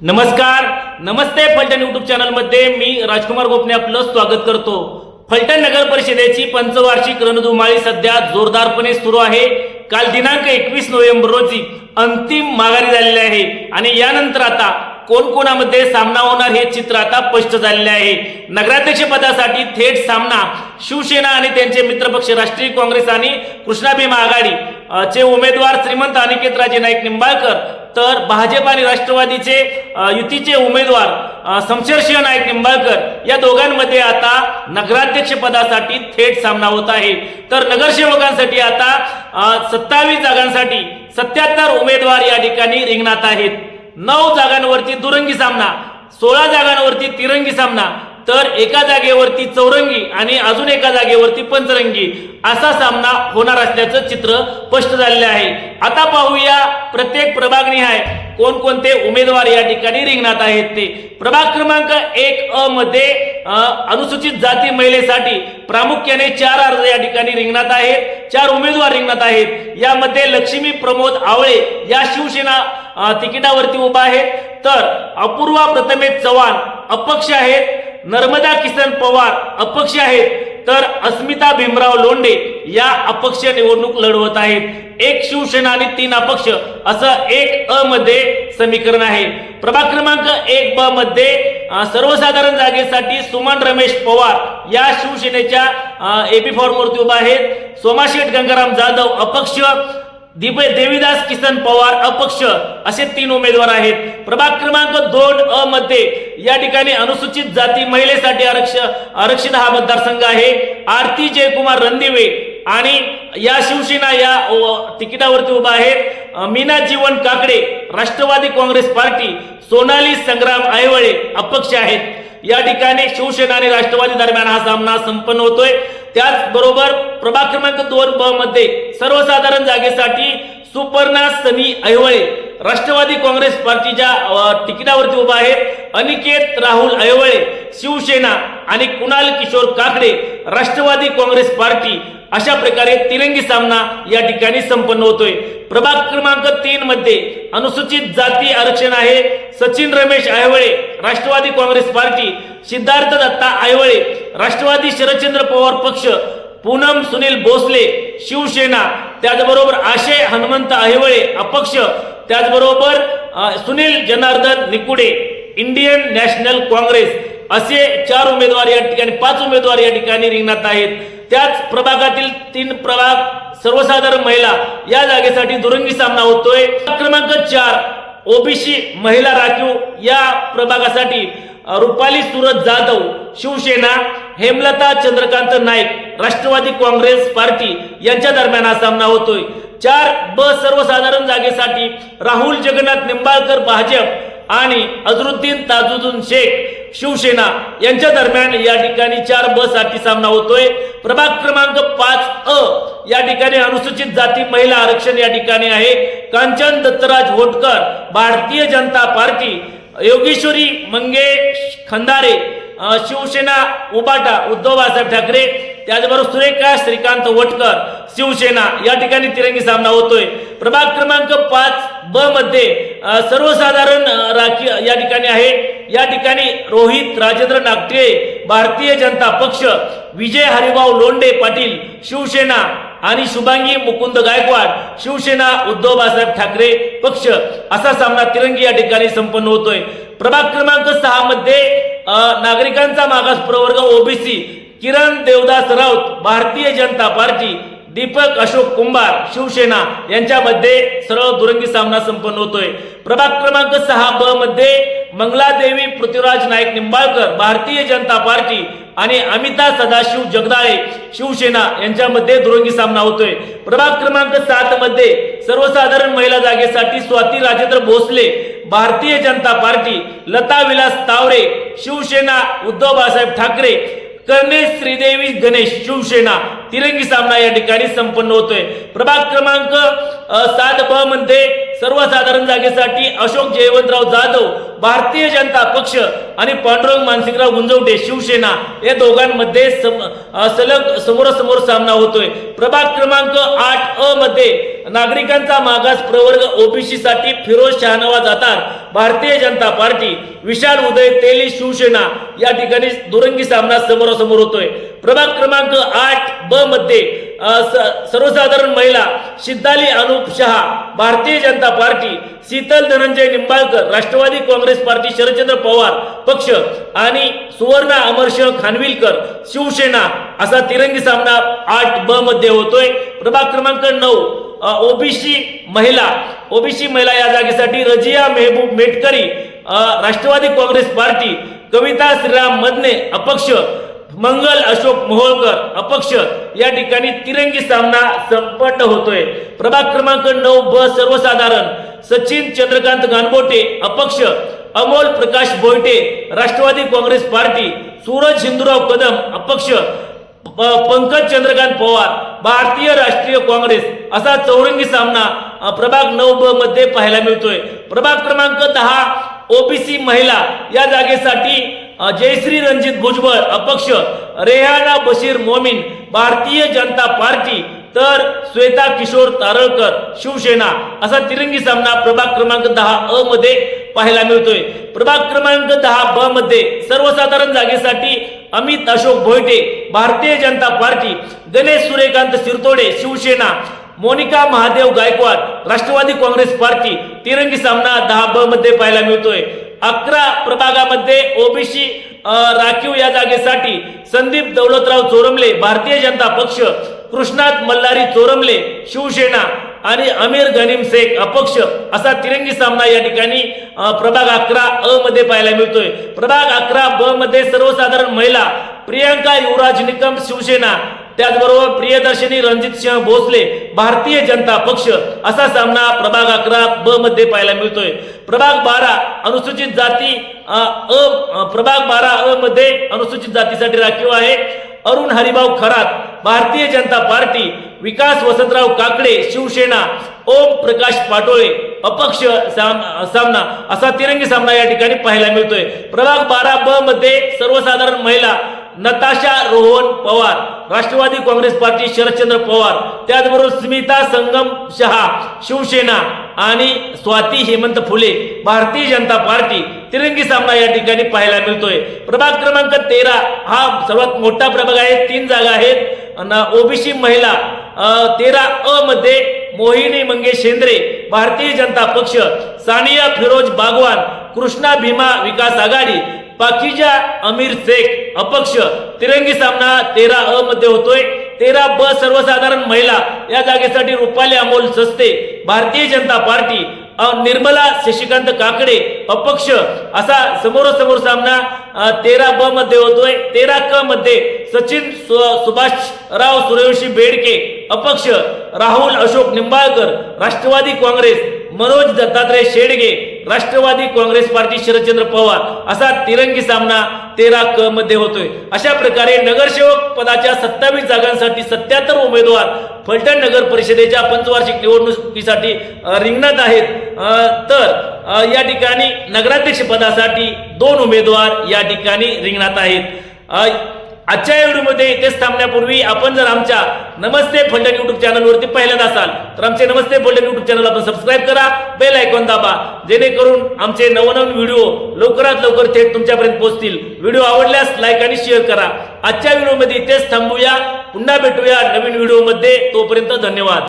नमस्कार नमस्ते फलटण युट्यूब चॅनलमध्ये मी राजकुमार गोपने आपलं स्वागत करतो. फलटण नगर परिषदेची पंचवार्षिक रणधुमाळी सध्या जोरदारपणे सुरू आहे. काल दिनांक एकवीस नोव्हेंबर रोजी अंतिम माघारी झालेली आहे. आणि यानंतर आता कोण कोणामध्ये सामना होणार हे चित्र आता स्पष्ट झालेले आहे. नगराध्यक्ष पदासाठी थेट सामना शिवसेना आणि त्यांचे मित्रपक्ष राष्ट्रीय काँग्रेस आणि कृष्णा भीमा आघाडी चे उमेदवार श्रीमंत अनिकेत राजे नाईक निंबाळकर तर भाजप आणि राष्ट्रवादीचे युतीचे उमेदवार शमशेरसिंह नाईक निंबाळकर या दोघांमध्ये आता नगराध्यक्ष पदासाठी थेट सामना होत आहे. तर नगरसेवकांसाठी आता सत्तावीस जागांसाठी सत्याहत्तर उमेदवार या ठिकाणी रिंगणात आहेत. नऊ जागांवरती दुरंगी सामना सोळा जागांवरती तिरंगी सामना तर एका जागेवरती चौरंगी आणि अजून एका जागेवरती पंचरंगी असा सामना होणार असल्याचं चित्र स्पष्ट झालेलं आहे. आता पाहूया प्रत्येक प्रभागनिहाय कोणकोणते उमेदवार या ठिकाणी रिंगणात आहेत ते. प्रभाग क्रमांक एक अ मध्ये अनुसूचित जाती महिलेसाठी प्रामुख्याने चार अर्ज या ठिकाणी रिंगणात आहेत. चार उमेदवार रिंगणात आहेत. यामध्ये लक्ष्मी प्रमोद आवळे या शिवसेना तिकिटावरती उभा आहेत. तर अपूर्वा प्रथमेश चव्हाण अपक्ष आहेत. नर्मदा किसन पवार अपक्ष आहेत तर अस्मिता भीमराव लोंडे या अपक्ष निवडणूक लढवत आहेत. एक शिवसेना आणि तीन अपक्ष असं एक अ मध्ये समीकरण आहे. प्रभाग क्रमांक एक ब मध्ये सर्वसाधारण जागेसाठी सुमन रमेश पवार या शिवसेनेच्या एपी फॉर्मवरती उभा आहेत. सोमाशेठ गंगाराम जाधव अपक्ष दिबे देवीदास किसन पवार अपक्ष असे तीन उमेदवार आहेत. प्रभाग क्रमांक दोन अ मध्ये या ठिकाणी अनुसूचित जाती महिलेसाठी आरक्ष आरक्षित हा मतदारसंघ आहे. आरती जयकुमार रणदिवे आणि या शिवसेना या तिकिटावरती उभा आहेत. मीना जीवन काकडे राष्ट्रवादी काँग्रेस पार्टी सोनाली संग्राम आयवळे अपक्ष आहेत. या ठिकाणी शिवसेना आणि राष्ट्रवादी दरम्यान हा सामना संपन्न होतोय. त्याचबरोबर प्रभाग क्रमांक दोन ब मध्ये सर्वसाधारण जागेसाठी सुपर्णा सनी ऐहोळे राष्ट्रवादी काँग्रेस पार्टीच्या तिकिटावरती उभा आहेत. अनिकेत राहुल ऐहोळे शिवसेना आणि कुणाल किशोर काकडे राष्ट्रवादी काँग्रेस पार्टी अशा प्रकारे तिरंगी सामना या ठिकाणी संपन्न होतोय. प्रभाग क्रमांक तीन मध्ये अनुसूचित जाती आरक्षण आहे. Sachin Ramesh Aiwale Rashtrawadi Congress party. Siddharth Datta Aiwale Rashtrawadi Sharadchandra Pawar पक्ष. पूनम सुनील भोसले शिवसेना. त्याचबरोबर आशय हनुमंत आहिवळे अपक्ष. त्याचबरोबर Sunil Janardan Nikude Indian National Congress. असे चार उमेदवार या ठिकाणी पाच उमेदवार या ठिकाणी रिंगणात आहेत. त्याच प्रभागातील तीन प्रभाग सर्वसाधारण महिला या जागेसाठी दुरंगी सामना होतोय. क्रमांक चार ओबीसी महिला राखीव या प्रभागासाठी रुपाली सुरत जाधव शिवसेना हेमलता चंद्रकांत नाईक राष्ट्रवादी काँग्रेस पार्टी यांच्या दरम्यान हा सामना होतोय. चार ब सर्वसाधारण जागेसाठी राहुल जगन्नाथ निंबाळकर भाजप आणि अजरुद्दीन ताजुद्दीन शेख शिवसेना यांच्या दरम्यान या ठिकाणी चार ब साठी सामना होतोय. प्रभाग क्रमांक पाच अ या ठिकाणी अनुसूचित जाती महिला आरक्षण या ठिकाणी आहे. कांचन दत्तराज होटकर भारतीय जनता पार्टी योगेश्वरी मंगेश खंदारे शिवसेना उबाटा उद्धव बाळासाहेब ठाकरे त्याचबरोबर सुरेखा श्रीकांत वटकर शिवसेना या ठिकाणी तिरंगी सामना होतोय. प्रभाग क्रमांक पाच ब मध्ये सर्वसाधारण राखी या ठिकाणी आहे. या ठिकाणी रोहित राजेंद्र नागटे भारतीय जनता पक्ष विजय हरिभाऊ लोंडे पाटील शिवसेना आणि शुभांगी मुकुंद गायकवाड शिवसेना उद्धव बाळासाहेब ठाकरे पक्ष. असा सामना तिरंगी या ठिकाणी संपन्न होतोय. प्रभाग क्रमांक सहा मध्ये नागरिकांचा मागास प्रवर्ग ओबीसी किरण देवदास राऊत भारतीय जनता पार्टी दीपक अशोक कुंभार शिवसेना यांच्यामध्ये सरळ दुरंगी सामना संपन्न होतोय. प्रभाग क्रमांक सहा ब मध्ये मंगलादेवी पृथ्वीराज नाईक निंबाळकर भारतीय जनता पार्टी आणि अमिता सदाशिव जगदाळे शिवसेना यांच्यामध्ये दुरंगी सामना होतोय. प्रभाग क्रमांक सात मध्ये सर्वसाधारण महिला जागेसाठी स्वाती राजेंद्र भोसले भारतीय जनता पार्टी लता विलास तावरे शिवसेना उद्धव बाळासाहेब ठाकरे कर्णे श्रीदेवी गणेश शिवसेना तिरंगी सामना या ठिकाणी संपन्न होतोय. प्रभाग क्रमांक सात ब मध्ये सर्वसाधारण जागेसाठी अशोक जयवंतराव जाधव भारतीय जनता पक्ष आणि पांडुरंग मानसिंगराव गुंजवटे शिवसेना या दोघांमध्ये सम- सलग समोरासमोर सामना होतोय. प्रभाग क्रमांक आठ अ मध्ये नागरिकांचा मागास प्रवर्ग ओबीसी साठी फिरोज शहानवाज जातात भारतीय जनता पार्टी विशाल उदय तेली शिवसेना या ठिकाणी दुरंगी सामना समोरासमोर होतोय. प्रभाग क्रमांक आठ ब मध्ये सर्वसाधारण महिला Siddhali Anup Shah Bharatiya Janata party Sheetal Dhananjay Nimbalkar Rashtrawadi Congress party Sharadchandra Pawar पक्ष आणि सुवर्णा अमरसिंह खानविलकर शिवसेना असा तिरंगी सामना आठ ब मध्ये होतोय. प्रभाग क्रमांक नऊ ओबीसी महिला ओबीसी महिला या जागेसाठी रजिया मेहबूब मेटकरी राष्ट्रवादी काँग्रेस पार्टी कविता श्रीराम मदने अपक्ष मंगल अशोक मोहोळकर अपक्ष या ठिकाणी तिरंगी सामना संपन्न होतोय. प्रभाग क्रमांक नऊ ब सर्वसाधारण. सचिन चंद्रकांत गानबोटे अपक्ष. Amol Prakash Boyate Rashtrawadi Congress party. Suraj Hindurao Kadam अपक्ष. प- पंकज चंद्रकांत पवार भारतीय राष्ट्रीय काँग्रेस. असा चौरंगी सामना प्रभाग नऊ ब मध्ये पाहायला मिळतोय. प्रभाग क्रमांक दहा ओबीसी महिला. या जागेसाठी जयश्री रणजित भुजबळ अपक्ष रेहाना बशीर मोमीन भारतीय जनता पार्टी तर श्वेता किशोर तारळकर शिवसेना असा तिरंगी सामना प्रभाग क्रमांक दहा अ मध्ये पाहायला मिळतोय. प्रभाग क्रमांक दहा ब मध्ये सर्वसाधारण जागेसाठी Amit Ashok Bhoyate Bharatiya Janata party Ganesh Suryakant Sirtode Shiv Sena Monika Mahadev Gaikwad Rashtrawadi Congress party तिरंगी सामना दहा ब मध्ये पाहायला मिळतोय. अकरा प्रभागामध्ये ओबीसी राखीव या जागेसाठी संदीप दौलतराव चोरमले भारतीय जनता पक्ष कृष्णात मल्हारी चोरमले शिवसेना आणि अमीर गनीम शेख अपक्ष असा तिरंगी सामना या ठिकाणी प्रभाग अकरा अ मध्ये पाहायला मिळतोय. प्रभाग अकरा ब मध्ये सर्वसाधारण महिला प्रियंका युवराज निकम शिवसेना त्याचबरोबर प्रियदर्शनी रणजित सिंह भोसले भारतीय जनता पक्ष असा सामना प्रभाग अकरा ब मध्ये पाहायला मिळतोय. प्रभाग बारा अनुसूचित जाती अ, अ, प्रभाग बारा अ मध्ये अनुसूचित जातीसाठी राखीव आहे. अरुण हरिभाऊ खरात भारतीय जनता पार्टी विकास वसंतराव काकडे शिवसेना ओम प्रकाश पाटोळे अपक्ष साम- सामना असा तिरंगी सामना या ठिकाणी पाहायला मिळतोय. प्रभाग बारा ब मध्ये सर्वसाधारण महिला नताशा रोहन पवार राष्ट्रवादी काँग्रेस पार्टी शरदचंद्र पवार त्याचबरोबर स्मिता संगम शहा शिवसेना आणि स्वाती हेमंत फुले भारतीय जनता पार्टी तिरंगी सामना या ठिकाणी पाहायला मिळतोय. प्रभाग क्रमांक तेरा हा सर्वात मोठा प्रभाग आहे. तीन जागा आहेत. ओबीसी महिला तेरा अ मध्ये मोहिनी मंगेश शेंद्रे भारतीय जनता पक्ष सानिया फिरोज बागवान कृष्णा भीमा विकास आघाडी पाकिजा अमीर शेख अपक्ष तिरंगी सामना तेरा अ मध्ये होतोय. तेरा ब सर्वसाधारण महिला या जागेसाठी रुपाली अमोल सस्ते भारतीय जनता पार्टी निर्मला शशिकांत काकडे अपक्ष असा समोरासमोर सामना तेरा ब मध्ये होतोय. तेरा क मध्ये सचिन सु- सुभाषराव सूर्यवंशी बेडके अपक्ष Rahul Ashok Nimbalkar Rashtrawadi Congress Manoj Dattatray Shedge Rashtrawadi Congress party Sharadchandra Pawar असा तिरंगी सामना तेरा क मध्ये होतोय. अशा प्रकारे नगरसेवक पदाच्या सत्तावीस जागांसाठी सत्याहत्तर उमेदवार फलटण नगर परिषदेच्या पंचवार्षिक निवडणुकीसाठी रिंगणात आहेत. तर या ठिकाणी नगराध्यक्ष पदासाठी दोन उमेदवार या ठिकाणी रिंगणात आहेत. आजच्या व्हिडिओमध्ये इथेच थांबण्यापूर्वी आपण जर आमच्या नमस्ते फलटण युट्यूब चॅनलवरती पहिल्यांदा असाल तर आमचे नमस्ते फलटण युट्यूब चॅनल आपण सबस्क्राईब करा बेल आयकॉन दाबा जेणेकरून आमचे नवनवीन व्हिडिओ लवकरात लवकर थेट तुमच्यापर्यंत पोहोचतील. व्हिडिओ आवडल्यास लाईक आणि शेअर करा. आजच्या व्हिडिओमध्ये इथेच थांबूया. पुन्हा भेटूया नवीन व्हिडिओमध्ये. तोपर्यंत धन्यवाद.